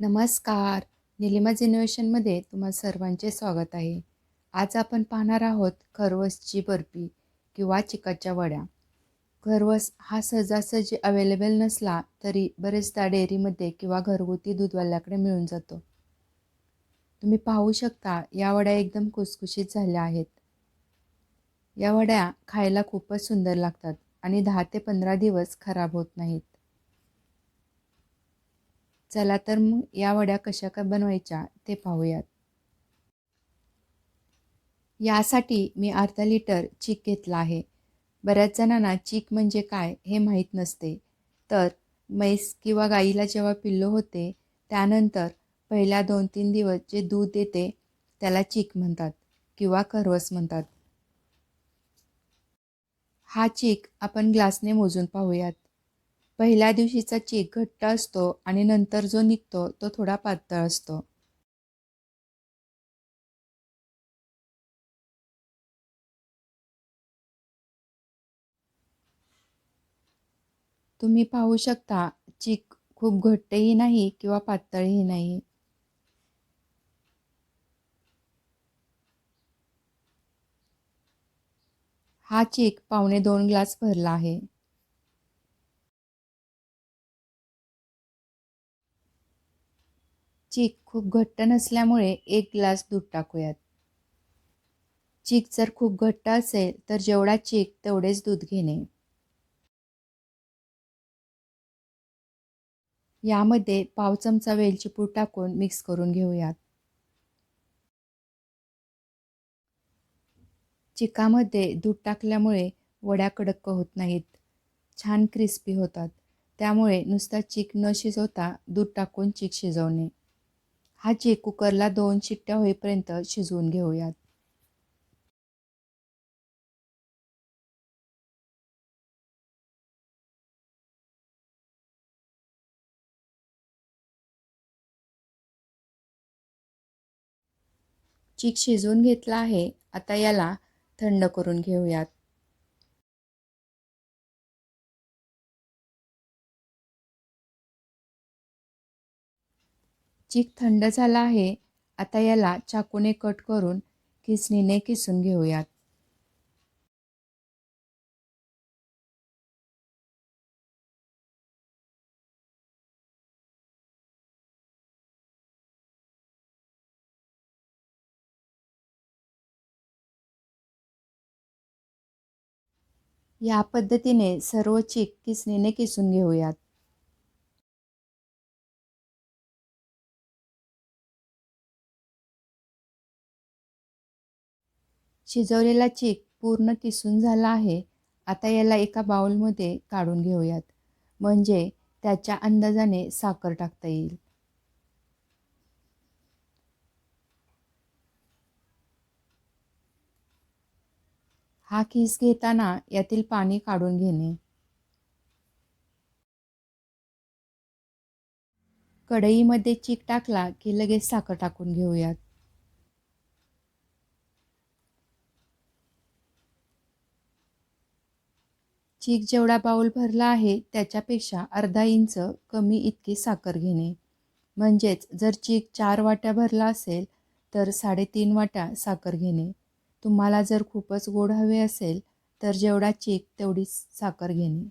नमस्कार. निलिमाज इनोव्हेशनमध्ये तुम्हा सर्वांचे स्वागत आहे. आज आपण पाहणार आहोत खरवसची बर्फी किंवा चिकाच्या वड्या. खरवस हा सहजासहजी अवेलेबल नसला तरी बरेचदा डेअरीमध्ये किंवा घरगुती दूधवाल्याकडे मिळून जातो. तुम्ही पाहू शकता या वड्या एकदम कुसकुशीत झाल्या आहेत. या वड्या खायला खूपच सुंदर लागतात आणि दहा ते पंधरा दिवस खराब होत नाहीत. चला तर मग या वड्या कशा का बनवायच्या ते पाहूयात. यासाठी मी अर्धा लिटर चीक घेतला आहे. बऱ्याच जणांना चीक म्हणजे काय हे माहीत नसते. तर म्हैस किंवा गाईला जेव्हा पिल्लो होते त्यानंतर पहिल्या दोन तीन दिवस जे दूध देते त्याला चीक म्हणतात किंवा करवस म्हणतात. हा चीक आपण ग्लासने मोजून पाहूयात. पहिल्या दिवशीचा चीक घट्ट असतो आणि नंतर जो निघतो तो थोडा पातळ असतो. तुम्ही पाहू शकता चीक खूप घट्टही नाही किंवा पातळही नाही. हा चीक पावणे दोन ग्लास भरला आहे. चीक खूप घट्ट नसल्यामुळे एक ग्लास दूध टाकूयात. चीक जर खूप घट्ट असेल तर जेवढा चीक तेवढेच दूध घेणे. यामध्ये पाव चमचा वेलची पूड टाकून मिक्स करून घेऊयात. चिकामध्ये दूध टाकल्यामुळे वड्या कडक होत नाहीत. छान क्रिस्पी होतात. त्यामुळे नुसता चीक न शिजवता दूध टाकून चीक शिजवणे. हा चीक कुकरला दोन शिट्ट्या होईपर्यंत शिजवून घेऊयात. चीक शिजवून घेतला आहे. आता याला थंड करून घेऊयात. चीक थंड झाला आहे. आता याला चाकूने कट करून किसणीने किसून घेऊयात. या पद्धतीने सर्व चीक किसणीने किसून घेऊयात. शिजवलेला चीक पूर्ण किसून झाला आहे. आता याला एका बाउलमध्ये काढून घेऊयात. म्हणजे त्याच्या अंदाजाने साखर टाकता येईल. हा किस घेताना यातील पाणी काढून घेणे. कढईमध्ये चीक टाकला की लगेच साखर टाकून घेऊयात. चीक जेवढा बाऊल भरला आहे त्याच्यापेक्षा अर्धा इंच कमी इतकी साखर घेणे. म्हणजेच जर चीक चार वाट्या भरला असेल तर साडेतीन वाट्या साखर घेणे. तुम्हाला जर खूपच गोड हवे असेल तर जेवढा चीक तेवढी साखर घेणे.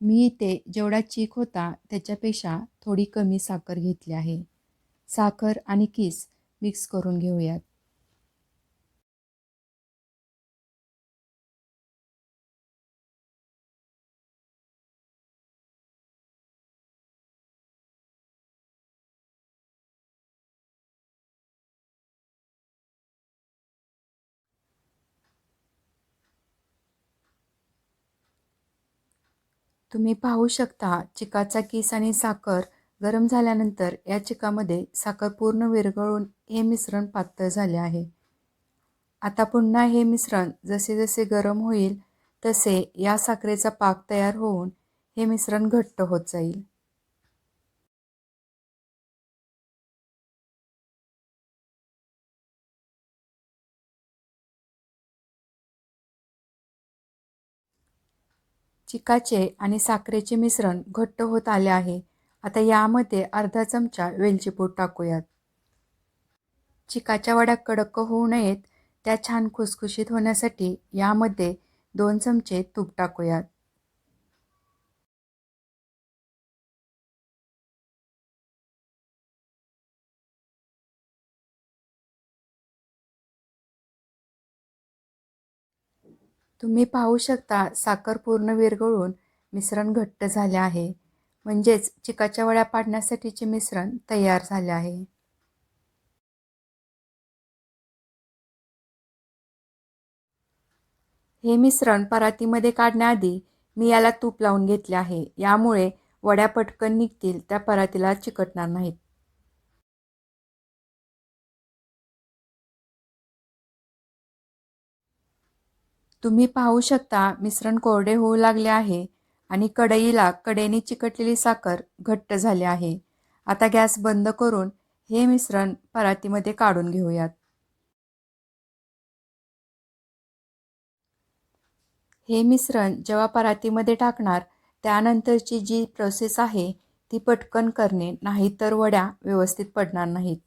मी इथे जेवढा चीक होता त्याच्यापेक्षा थोडी कमी साखर घेतली आहे. साखर आणि किस मिक्स करून घेऊयात. तुम्ही पाहू शकता चिकाचा किस आणि साखर गरम झाल्यानंतर या चिकामध्ये साखर पूर्ण विरघळून हे मिश्रण पातळ झाले आहे. आता पुन्हा हे मिश्रण जसे जसे गरम होईल तसे या साखरेचा पाक तयार होऊन हे मिश्रण घट्ट होत जाईल. चिकाचे आणि साखरेचे मिश्रण घट्ट होत आले आहे. आता यामध्ये अर्धा चमचा वेलचीपूड टाकूयात. चिकाच्या वड्या कडक होऊ नयेत त्या छान खुसखुशीत होण्यासाठी यामध्ये दोन चमचे तूप टाकूयात. तुम्ही पाहू शकता साखर पूर्ण विरघळून मिश्रण घट्ट झाले आहे. म्हणजेच चिकाच्या वड्या पाडण्यासाठीचे मिश्रण तयार झाले आहे. हे मिश्रण परातीमध्ये काढण्याआधी मी याला तूप लावून घेतले आहे. यामुळे वड्या पटकन निघतील त्या परातीला चिकटणार नाहीत. तुम्ही पाहू शकता मिश्रण कोरडे होऊ लागले आहे आणि कढईला कडेने चिकटलेली साखर घट्ट झाली आहे. आता गॅस बंद करून हे मिश्रण परातीमध्ये काढून घेऊयात. हे मिश्रण जेव्हा परातीमध्ये टाकणार त्यानंतरची जी प्रोसेस आहे ती पटकन करणे नाहीतर वड्या व्यवस्थित पडणार नाहीत.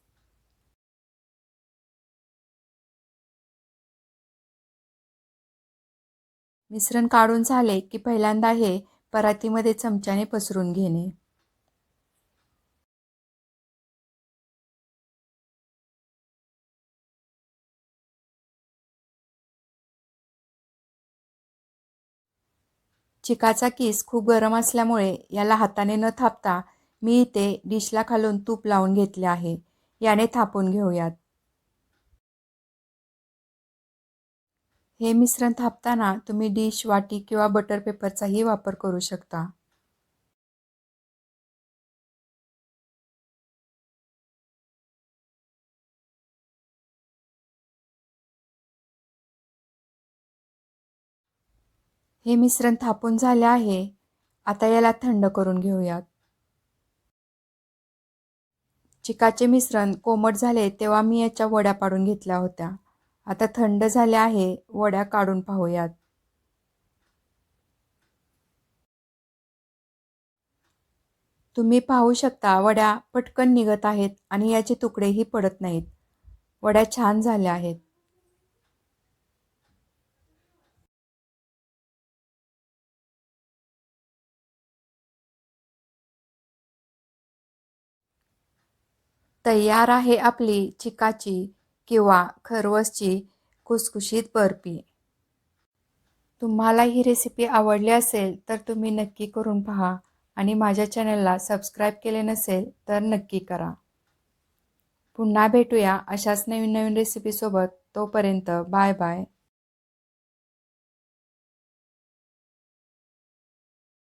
मिश्रण काढून झाले की पहिल्यांदा हे परातीमध्ये चमच्याने पसरून घेणे. चिकाचा किस खूप गरम असल्यामुळे याला हाताने न थापता मी इथे डिशला खालून तूप लावून घेतले आहे. याने थापून घेऊयात. हे मिश्रण थापताना तुम्ही डिश वाटी किंवा बटर पेपरचाही वापर करू शकता. हे मिश्रण थापून झाले आहे. आता याला थंड करून घेऊयात. चिकाचे मिश्रण कोमट झाले तेव्हा मी याच्या वड्या पाडून घेतल्या होत्या. आता थंड झाले आहे वड्या काढून पाहूयात. तुम्ही पाहू शकता वड्या पटकन निघत आहेत आणि याचे तुकडेही पडत नाहीत. वड्या छान झाल्या आहेत. तयार आहे आपली चिकाची. किंवा खरवसची खुसखुशीत बर्फी. तुम्हाला ही रेसिपी आवडली असेल तर तुम्ही नक्की करून पहा आणि माझ्या चॅनलला सबस्क्राईब केले नसेल तर नक्की करा. पुन्हा भेटूया अशाच नवीन नवीन रेसिपीसोबत तोपर्यंत बाय बाय